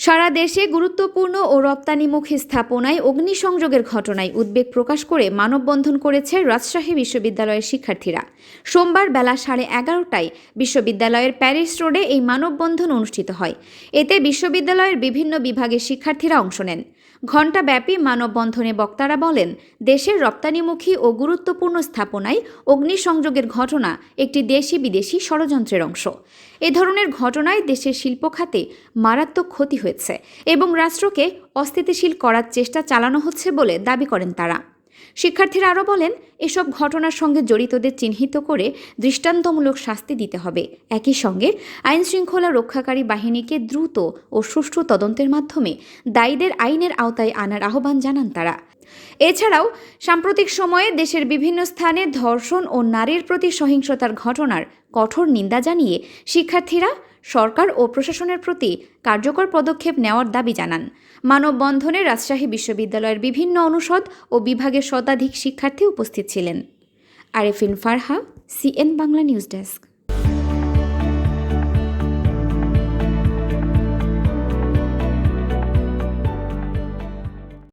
সারা দেশে গুরুত্বপূর্ণ ও রপ্তানিমুখী স্থাপনায় অগ্নিসংযোগের ঘটনায় উদ্বেগ প্রকাশ করে মানববন্ধন করেছে রাজশাহী বিশ্ববিদ্যালয়ের শিক্ষার্থীরা। সোমবার বেলা সাড়ে এগারোটায় বিশ্ববিদ্যালয়ের প্যারিস রোডে এই মানববন্ধন অনুষ্ঠিত হয়। এতে বিশ্ববিদ্যালয়ের বিভিন্ন বিভাগের শিক্ষার্থীরা অংশ নেন। ঘণ্টাব্যাপী মানববন্ধনে বক্তারা বলেন, দেশের রপ্তানিমুখী ও গুরুত্বপূর্ণ স্থাপনায় অগ্নিসংযোগের ঘটনা, একটি দেশি বিদেশি ষড়যন্ত্রের অংশ। এ ধরনের ঘটনায় দেশের শিল্প খাতে মারাত্মক ক্ষতি হয়েছে এবং রাষ্ট্রকে অস্থিতিশীল করার চেষ্টা চালানো হচ্ছে বলে দাবি করেন তারা। শিক্ষার্থীরা আরও বলেন, এসব ঘটনার সঙ্গে জড়িতদের চিহ্নিত করে দৃষ্টান্তমূলক শাস্তি দিতে হবে। একই সঙ্গে আইন শৃঙ্খলা রক্ষাকারী বাহিনীকে দ্রুত ও সুষ্ঠু তদন্তের মাধ্যমে দায়ীদের আইনের আওতায় আনার আহ্বান জানান তারা। এছাড়াও, সাম্প্রতিক সময়ে দেশের বিভিন্ন স্থানে ধর্ষণ ও নারীর প্রতি সহিংসতার ঘটনার কঠোর নিন্দা জানিয়ে শিক্ষার্থীরা সরকার ও প্রশাসনের প্রতি কার্যকর পদক্ষেপ নেওয়ার দাবি জানান। মানববন্ধনে রাজশাহী বিশ্ববিদ্যালয়ের বিভিন্ন অনুষদ ও বিভাগের শতাধিক শিক্ষার্থী উপস্থিত ছিলেন। Arefin Farha, CN Bangla news desk.